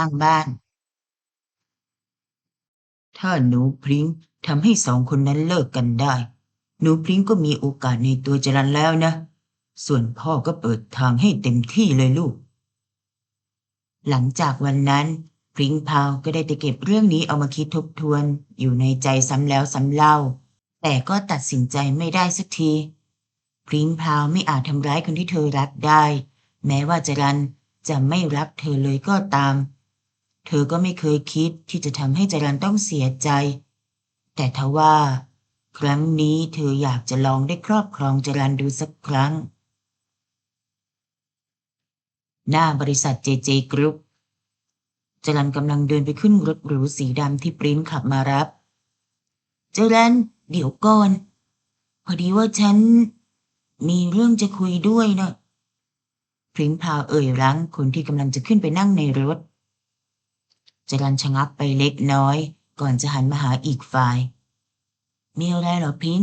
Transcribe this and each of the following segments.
ข้างบ้าน ถ้าหนูพริ้งทำให้สองคนนั้นเลิกกันได้ หนูพริ้งก็มีโอกาสในตัวจรันแล้วนะ ส่วนพ่อก็เปิดทางให้เต็มที่เลยลูก หลังจากวันนั้นพริ้งพาวก็ได้แต่เก็บเรื่องนี้เอามาคิดทบทวน อยู่ในใจซ้ำแล้วซ้ำเล่า แต่ก็ตัดสินใจไม่ได้สักทีพริ้งพาวไม่อาจทำร้ายคนที่เธอรักได้ แม้ว่าจรันจะไม่รักเธอเลยก็ตาม เธอก็ไม่เคยคิดที่จะทำให้จรันต้องเสียใจ แต่ทว่า ครั้งนี้เธออยากจะลองได้ครอบครองจรันดูสักครั้ง หน้าบริษัทเจเจกรุ๊ปจรันกำลังเดินไปขึ้นรถหรูสีดำที่ปริ้นขับมารับจรันเดี๋ยวก่อน พอดีว่าฉันมีเรื่องจะคุยด้วยนะพริ้งพาวเอ่ยรั้งคนที่กำลังจะขึ้นไปนั่งในรถ จรันชะงักไปเล็กน้อย ก่อนจะหันมาหาอีกฝ่าย มีอะไรหรอพริ้ง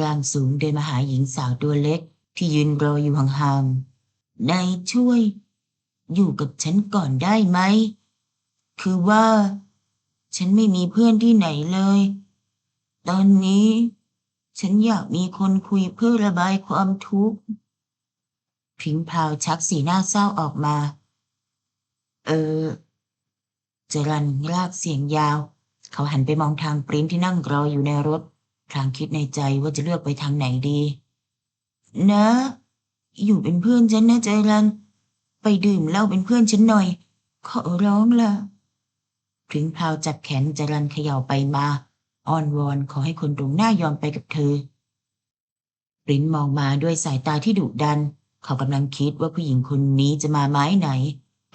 ร่างสูงเดินมาหาหญิงสาวตัวเล็กที่ยืนรออยู่ห่างๆนายช่วย อยู่กับฉันก่อนได้ไหม คือว่า ฉันไม่มีเพื่อนที่ไหนเลย ตอนนี้ ฉันอยากมีคนคุยเพื่อระบายความทุกข์พิ้งพาวชักสีหน้าเศร้าออกมา เออ จรันลากเสียงยาว เขาหันไปมองทางปริ้นที่นั่งรออยู่ในรถ พลางคิดในใจว่าจะเลือกไปทางไหนดี นะ อยู่เป็นเพื่อนฉันนะจรัน ไปดื่มเหล้าเป็นเพื่อนฉันหน่อย ขอร้องละพริ้งพราวจับแขนจรันเขย่าไปมาอ้อนวอนขอให้คนตรงหน้ายอมไปกับเธอปริ้นมองมาด้วยสายตาที่ดุดัน เขากำลังคิดว่าผู้หญิงคนนี้จะมาไม้ไหน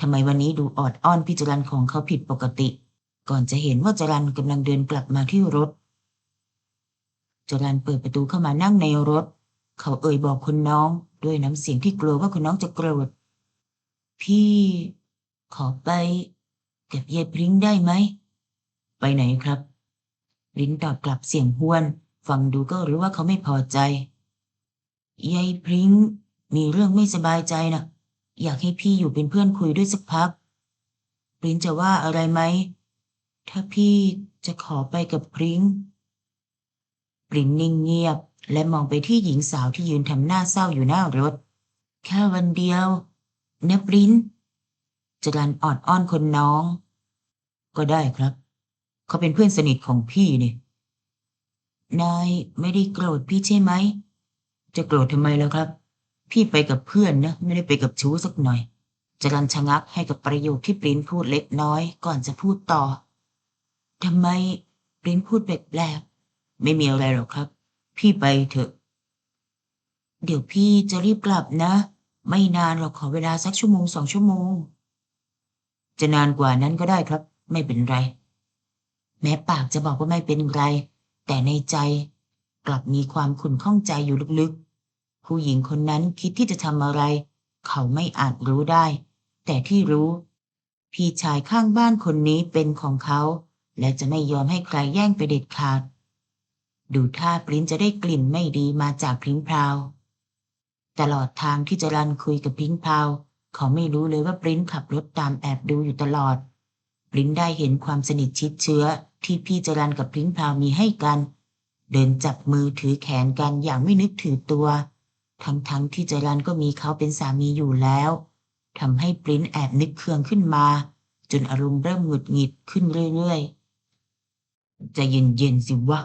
ทำไมวันนี้ดูออดอ้อนพี่จรันของเขาผิดปกติ ก่อนจะเห็นว่าจรันกำลังเดินกลับมาที่รถ จรันเปิดประตูเข้ามานั่งในรถ เขาเอ่ยบอกคนน้องด้วยน้ำเสียงที่กลัวว่าคนน้องจะโกรธ พี่ ขอไปกับยายพริ้งได้ไหม ไปไหนครับลิ้นตอบกลับเสียงห้วน ฟังดูก็รู้ว่าเขาไม่พอใจยายพริ้งมีเรื่องไม่สบายใจนะ อยากให้พี่อยู่เป็นเพื่อนคุยด้วยสักพักพริ้งจะว่าอะไรไหม ถ้าพี่จะขอไปกับพริ้งปริ้นนิ่งเงียบ และมองไปที่หญิงสาวที่ยืนทำหน้าเศร้าอยู่หน้ารถ แค่วันเดียวนะปริ้นจรันออดอ้อนคนน้อง ก็ได้ครับ เขาเป็นเพื่อนสนิทของพี่นี่นายไม่ได้โกรธพี่ใช่ไหม จะโกรธทำไมแล้วครับ พี่ไปกับเพื่อนนะไม่ได้ไปกับชู้สักหน่อยจรันชะงักให้กับประโยคที่ปริ้นพูดเล็กน้อยก่อนจะพูดต่อทำไมปริ้นพูดแปลกๆไม่มีอะไรหรอกครับ พี่ไปเถอะ เดี๋ยวพี่จะรีบกลับนะ ไม่นานหรอกขอเวลาสักชั่วโมงสองชั่วโมง จะนานกว่านั้นก็ได้ครับ ไม่เป็นไร แม้ปากจะบอกว่าไม่เป็นไร แต่ในใจกลับมีความขุ่นข้องใจอยู่ลึกๆ ผู้หญิงคนนั้นคิดที่จะทำอะไร เขาไม่อาจรู้ได้ แต่ที่รู้ พี่ชายข้างบ้านคนนี้เป็นของเขา และจะไม่ยอมให้ใครแย่งไปเด็ดขาด ดูท่าปริ้นจะได้กลิ่นไม่ดีมาจากพริ้งพราว ตลอดทางที่จรันคุยกับพริ้งพราว เขาไม่รู้เลยว่าปริ้นขับรถตามแอบดูอยู่ตลอด ปริ้นได้เห็นความสนิทชิดเชื้อที่พี่จรันกับพริ้งพราวมีให้กัน เดินจับมือถือแขนกันอย่างไม่นึกถือตัว ทั้งๆทที่จรันก็มีเขาเป็นสามีอยู่แล้วทำให้ปริ้นแอบนึกเคืองขึ้นมา จนอารมณ์เริ่มหงุดหงิดขึ้นเรื่อยๆจะเย็นๆสิวะ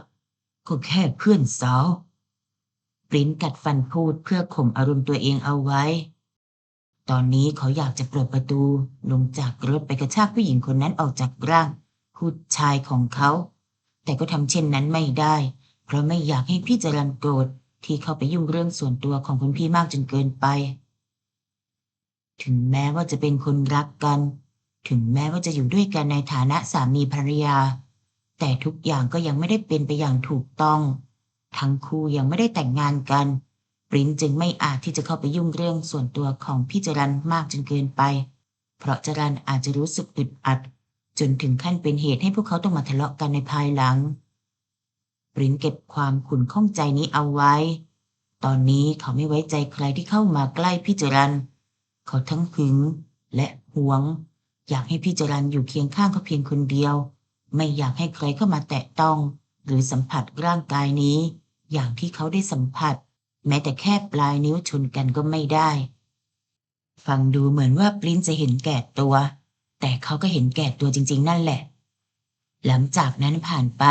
ก็แค่เพื่อนสาว ปริ้นกัดฟันพูดเพื่อข่มอารมณ์ตัวเองเอาไว้ ตอนนี้เขาอยากจะเปิดประตูลงจากรถไปกระชากผู้หญิงคนนั้นออกจากร่างผู้ชายของเขา แต่ก็ทำเช่นนั้นไม่ได้ เพราะไม่อยากให้พี่จรันโกรธ ที่เข้าไปยุ่งเรื่องส่วนตัวของคุณพี่มากจนเกินไป ถึงแม้ว่าจะเป็นคนรักกัน ถึงแม้ว่าจะอยู่ด้วยกันในฐานะสามีภรรยา แต่ทุกอย่างก็ยังไม่ได้เป็นไปอย่างถูกต้อง ทั้งคู่ยังไม่ได้แต่งงานกัน ปรินจึงไม่อาจที่จะเข้าไปยุ่งเรื่องส่วนตัวของพี่จรันมากจนเกินไป เพราะจรันอาจจะรู้สึกอึดอัด จนถึงขั้นเป็นเหตุให้พวกเขาต้องมาทะเลาะกันในภายหลัง ปริ้นเก็บความขุ่นข้องใจนี้เอาไว้ ตอนนี้เขาไม่ไว้ใจใครที่เข้ามาใกล้พี่จรัน เขาทั้งหึงและหวง อยากให้พี่จรันอยู่เคียงข้างเขาเพียงคนเดียว ไม่อยากให้ใครเข้ามาแตะต้อง หรือสัมผัสร่างกายนี้ อย่างที่เขาได้สัมผัส แม้แต่แค่ปลายนิ้วชนกันก็ไม่ได้ ฟังดูเหมือนว่าปริ้นจะเห็นแก่ตัว แต่เขาก็เห็นแก่ตัวจริง ๆ นั่นแหละ หลังจากนั้นผ่านไป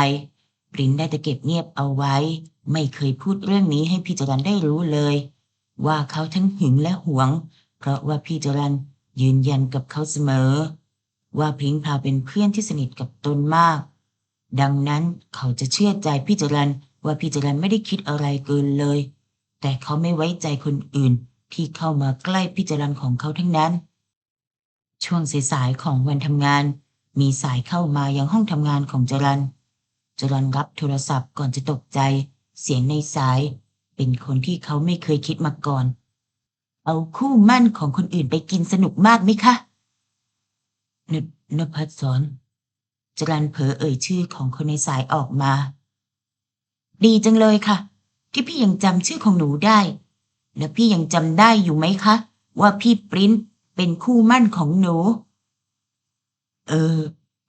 ปรินได้แต่เก็บเงียบเอาไว้ ไม่เคยพูดเรื่องนี้ให้พี่จรันได้รู้เลย ว่าเขาทั้งหึงและหวง เพราะว่าพี่จรันยืนยันกับเขาเสมอ ว่าพริ้งพาเป็นเพื่อนที่สนิทกับตนมาก ดังนั้นเขาจะเชื่อใจพี่จรันว่าพี่จรันไม่ได้คิดอะไรเกินเลย แต่เขาไม่ไว้ใจคนอื่น ที่เข้ามาใกล้พี่จรันของเขาทั้งนั้น ช่วงสายๆของวันทำงาน มีสายเข้ามายังห้องทำงานของจรัน จรันรับโทรศัพท์ก่อนจะตกใจ เสียงในสาย เป็นคนที่เขาไม่เคยคิดมาก่อน เอาคู่มั่นของคนอื่นไปกินสนุกมากไหมคะนนภัสสอนจรันเผลอเอ่ยชื่อของคนในสายออกมา ดีจังเลยค่ะ ที่พี่ยังจำชื่อของหนูได้ และพี่ยังจำได้อยู่ไหมคะ ว่าพี่ปริ้นเป็นคู่มั่นของหนู เออ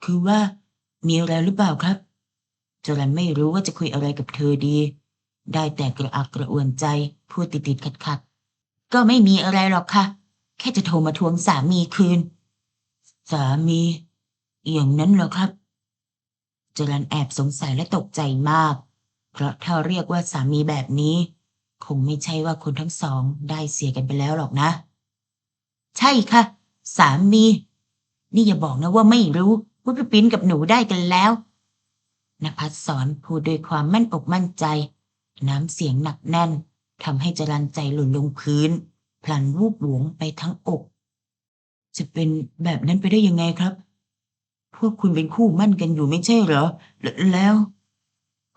คือว่ามีอะไรหรือเปล่าครับ จรันไม่รู้ว่าจะคุยอะไรกับเธอดี ได้แต่กระอักกระอ่วนใจ พูดติดติดขัดขัดๆก็ไม่มีอะไรหรอกค่ะ แค่จะโทรมาทวงสามีคืน สามี อย่างนั้นเหรอครับ จรันแอบสงสัยและตกใจมาก เพราะถ้าเรียกว่าสามีแบบนี้ คงไม่ใช่ว่าคนทั้งสองได้เสียกันไปแล้วหรอกนะ ใช่ค่ะ สามี นี่อย่าบอกนะว่าไม่รู้ว่าพี่ปิ้นกับหนูได้กันแล้ว นภัสสอนพูดด้วยความมั่นอกมั่นใจ น้ำเสียงหนักแน่นทำให้จรันใจหล่นลงพื้น พลันวูบหลวงไปทั้งอก จะเป็นแบบนั้นไปได้ยังไงครับ พวกคุณเป็นคู่มั่นกันอยู่ไม่ใช่เหรอ แลแล้ว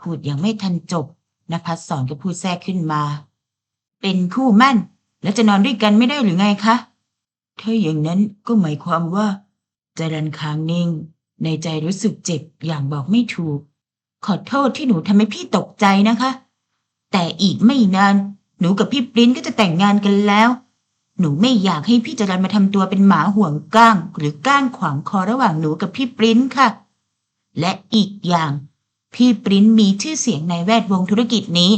พูดยังไม่ทันจบนภัสสอนก็พูดแทรกขึ้นมา เป็นคู่มั่น แล้วจะนอนด้วยกันไม่ได้หรือไงคะถ้าอย่างนั้นก็หมายความว่าจรันค้างนิ่ง ในใจรู้สึกเจ็บอย่างบอกไม่ถูก ขอโทษที่หนูทำให้พี่ตกใจนะคะ แต่อีกไม่นาน หนูกับพี่ปริ้นก็จะแต่งงานกันแล้ว หนูไม่อยากให้พี่จรันมาทำตัวเป็นหมาห่วงก้าง หรือก้างขวางคอระหว่างหนูกับพี่ปริ้นค่ะ และอีกอย่าง พี่ปริ้นมีชื่อเสียงในแวดวงธุรกิจนี้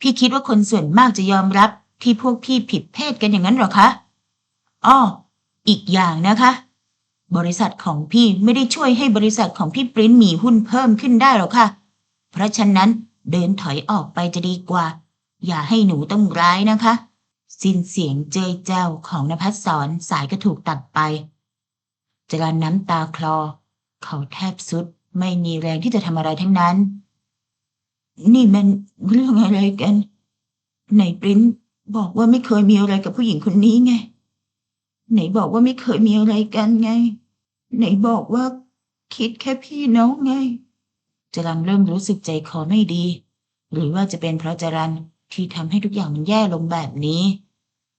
พี่คิดว่าคนส่วนมากจะยอมรับที่พวกพี่ผิดเพศกันอย่างนั้นหรอคะอ้ออีกอย่างนะคะ บริษัทของพี่ไม่ได้ช่วยให้บริษัทของพี่ปริ้นมีหุ้นเพิ่มขึ้นได้หรอกค่ะ เพราะฉะนั้นเดินถอยออกไปจะดีกว่า อย่าให้หนูต้องร้ายนะคะ สิ้นเสียงเจยเจ้าของนภัสสอนสายก็ถูกตัดไปจรันน้ำตาคลอ เขาแทบสุดไม่มีแรงที่จะทำอะไรทั้งนั้น นี่มันเรื่องอะไรกัน ไหนปริ้นบอกว่าไม่เคยมีอะไรกับผู้หญิงคนนี้ไง ไหนบอกว่าไม่เคยมีอะไรกันไง ไหนบอกว่า คิดแค่พี่น้องไงจรันเริ่มรู้สึกใจคอไม่ดี หรือว่าจะเป็นเพราะจรันที่ทำให้ทุกอย่างมันแย่ลงแบบนี้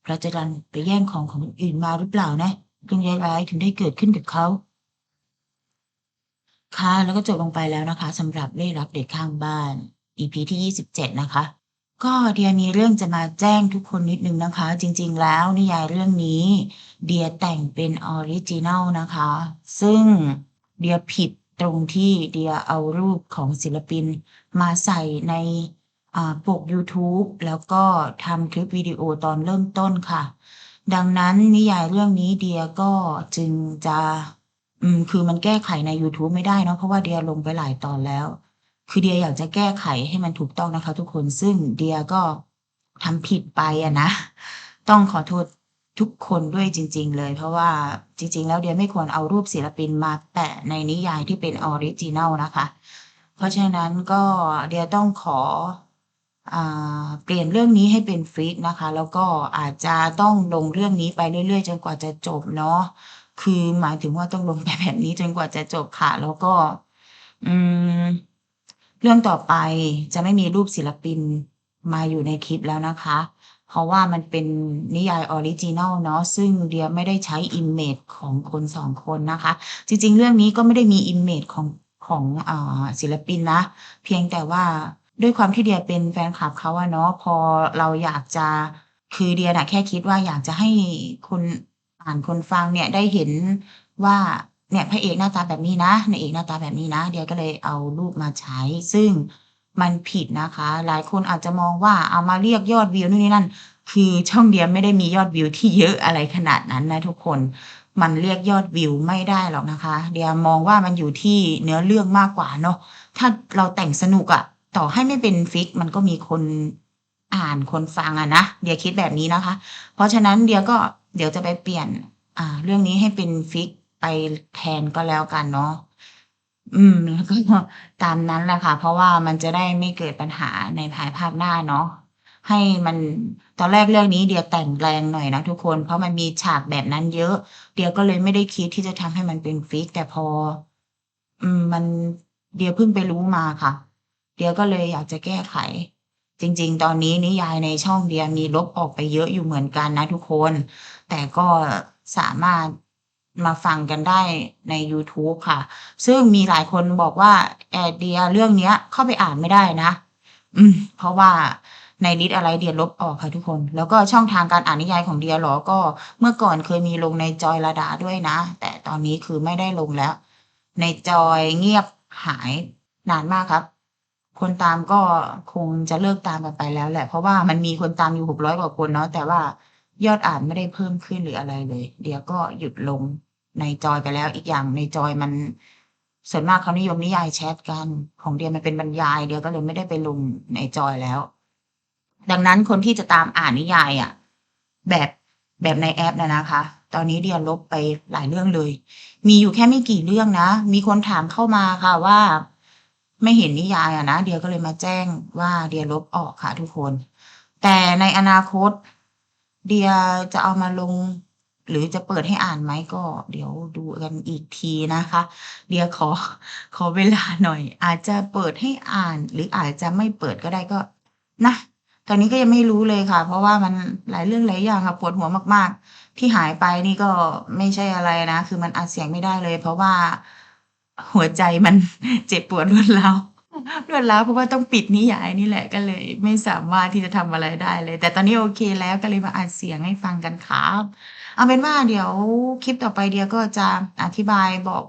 เพราะจรันไปแย่งของของคนอื่นมาหรือเปล่านะเรื่องร้ายๆถึงได้เกิดขึ้นกับเขาค่ะแล้วก็จบลงไปแล้วนะคะสำหรับเล่รับเด็กข้างบ้าน EP ที่ 27 นะคะ ก็เดียมีเรื่องจะมาแจ้งทุกคนนิดนึงนะคะ จริงๆ แล้วนิยายเรื่องนี้ เดียแต่งเป็นออริจินัลนะคะ ซึ่งเดียผิดตรงที่เดียเอารูปของศิลปินมาใส่ในปก YouTube แล้วก็ทำคลิปวิดีโอตอนเริ่มต้นค่ะ ดังนั้นนิยายเรื่องนี้เดียก็จึงจะ อืม คือมันแก้ไขใน YouTube ไม่ได้เนาะเพราะว่าเดียลงไปหลายตอนแล้ว คือเดียอยากจะแก้ไขให้มันถูกต้องนะคะ ทุกคนซึ่งเดียก็ทำผิดไปอะนะ ต้องขอโทษทุกคนด้วยจริง ๆ เลย เพราะว่าจริง ๆ แล้วเดียไม่ควรเอารูปศิลปินมาแปะในนิยายที่เป็นออริจินัลนะคะ เพราะฉะนั้นก็เดียต้องขอเปลี่ยนเรื่องนี้ให้เป็นฟรีกนะคะ แล้วก็อาจจะต้องลงเรื่องนี้ไปเรื่อยๆ จนกว่าจะจบเนาะคือหมายถึงว่าต้องลงไปแบบนี้จนกว่าจะจบค่ะ แล้วก็ อืม เรื่องต่อไปจะไม่มีรูปศิลปินมาอยู่ในคลิปแล้วนะคะ เพราะว่ามันเป็นนิยายออริจินัลเนาะซึ่งเดียไม่ได้ใช้อิมเมจของคนสองคนนะคะ จริงๆ เรื่องนี้ก็ไม่ได้มีอิมเมจของของอศิลปินนะ เพียงแต่ว่าด้วยความที่เดียเป็นแฟนคลับเขาอะเนาะพอเราอยากจะคือเดียนะแค่คิดว่าอยากจะให้คนอ่านคนฟังเนี่ยได้เห็นว่า เนี่ยพระเอกหน้าตาแบบนี้นะนางเอกหน้าตาแบบนี้นะ เดียก็เลยเอารูปมาใช้ ซึ่งมันผิดนะคะ หลายคนอาจจะมองว่าเอามาเรียกยอดวิวนู่นนี่นั่น คือช่องเดียไม่ได้มียอดวิวที่เยอะอะไรขนาดนั้นนะทุกคน มันเรียกยอดวิวไม่ได้หรอกนะคะ เดียมองว่ามันอยู่ที่เนื้อเรื่องมากกว่าเนาะ ถ้าเราแต่งสนุกอะต่อให้ไม่เป็นฟิกมันก็มีคนอ่านคนฟังอะนะ เดียคิดแบบนี้นะคะ เพราะฉะนั้นเดียก็เดี๋ยวจะไปเปลี่ยนอ่าเรื่องนี้ให้เป็นฟิก ไปแทนก็แล้วกันเนาะอืมแล้วก็ตามนั้นแหละค่ะ เพราะว่ามันจะได้ไม่เกิดปัญหาในภายภาคหน้าเนาะให้มันตอนแรกเรื่องนี้เดียแต่งแรงหน่อยนะทุกคน เพราะมันมีฉากแบบนั้นเยอะ เดียก็เลยไม่ได้คิดที่จะทำให้มันเป็นฟิกแต่พอ อืม มันเดียเพิ่งไปรู้มาค่ะ เดียก็เลยอยากจะแก้ไข จริง ๆ ตอนนี้นิยายในช่องเดียมีลบออกไปเยอะอยู่เหมือนกันนะทุกคน แต่ก็สามารถ มาฟังกันได้ในยูทูบค่ะ ซึ่งมีหลายคนบอกว่าแอเดียเรื่องเนี้ยเข้าไปอ่านไม่ได้นะ อืม เพราะว่าในลิสอะไรเดียลบออกค่ะทุกคน แล้วก็ช่องทางการอ่านนิยายของเดียหรอก็เมื่อก่อนเคยมีลงในจอยลดาด้วยนะ แต่ตอนนี้คือไม่ได้ลงแล้ว ในจอยเงียบหายนานมากครับ คนตามก็คงจะเลิกตามกันไปแล้วแหละ เพราะว่ามันมีคนตามอยู่600กว่าคนเนาะแต่ว่ายอดอ่านไม่ได้เพิ่มขึ้นหรืออะไรเลย เดียก็หยุดลง ในจอยไปแล้วอีกอย่างในจอยมันส่วนมากเขานิยมนิยายแชตกัน ของเดียมันเป็นบรรยายเดียก็เลยไม่ได้ไปลงในจอยแล้ว ดังนั้นคนที่จะตามอ่านนิยายอะแบบแบบในแอปนะนะคะ ตอนนี้เดียลบไปหลายเรื่องเลย มีอยู่แค่ไม่กี่เรื่องนะ มีคนถามเข้ามาค่ะว่า ไม่เห็นนิยายอะนะเดียก็เลยมาแจ้งว่าเดียลบออกค่ะทุกคน แต่ในอนาคต เดียจะเอามาลง หรือจะเปิดให้อ่านไหมก็เดี๋ยวดูกันอีกทีนะคะ เดี๋ยวขอขอเวลาหน่อย อาจจะเปิดให้อ่าน หรืออาจจะไม่เปิดก็ได้ก็นะตอนนี้ก็ยังไม่รู้เลยค่ะ เพราะว่ามันหลายเรื่องหลายอย่างค่ะปวดหัวมาก ๆ ที่หายไปนี่ก็ไม่ใช่อะไรนะ คือมันอัดเสียงไม่ได้เลย เพราะว่าหัวใจมันเจ็บปวดรวดร้าว รวดร้าวเพราะว่าต้องปิดนิยายนี่แหละก็เลย ไม่สามารถที่จะทำอะไรได้เลย แต่ตอนนี้โอเคแล้วก็เลยมาอัดเสียงให้ฟังกันครับเอาเป็นว่าเดี๋ยวคลิปต่อไปเดียก็จะอธิบายบอก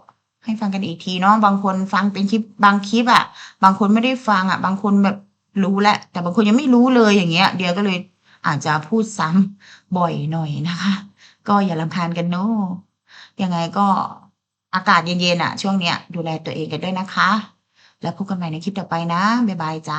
ให้ฟังกันอีกทีเนาะบางคนฟังเป็นคลิปบางคลิปอะบางคนไม่ได้ฟังอะบางคนแบบรู้แล้วแต่บางคนยังไม่รู้เลยอย่างเงี้ย เดียก็เลยอาจจะพูดซ้ำบ่อยหน่อยนะคะ ก็อย่ารำคาญกันเนาะยังไงก็อากาศเย็นๆอะช่วงเนี้ยดูแลตัวเองกันด้วยนะคะ แล้วพบกันใหม่ในคลิปต่อไปนะ บ๊ายบายจ้า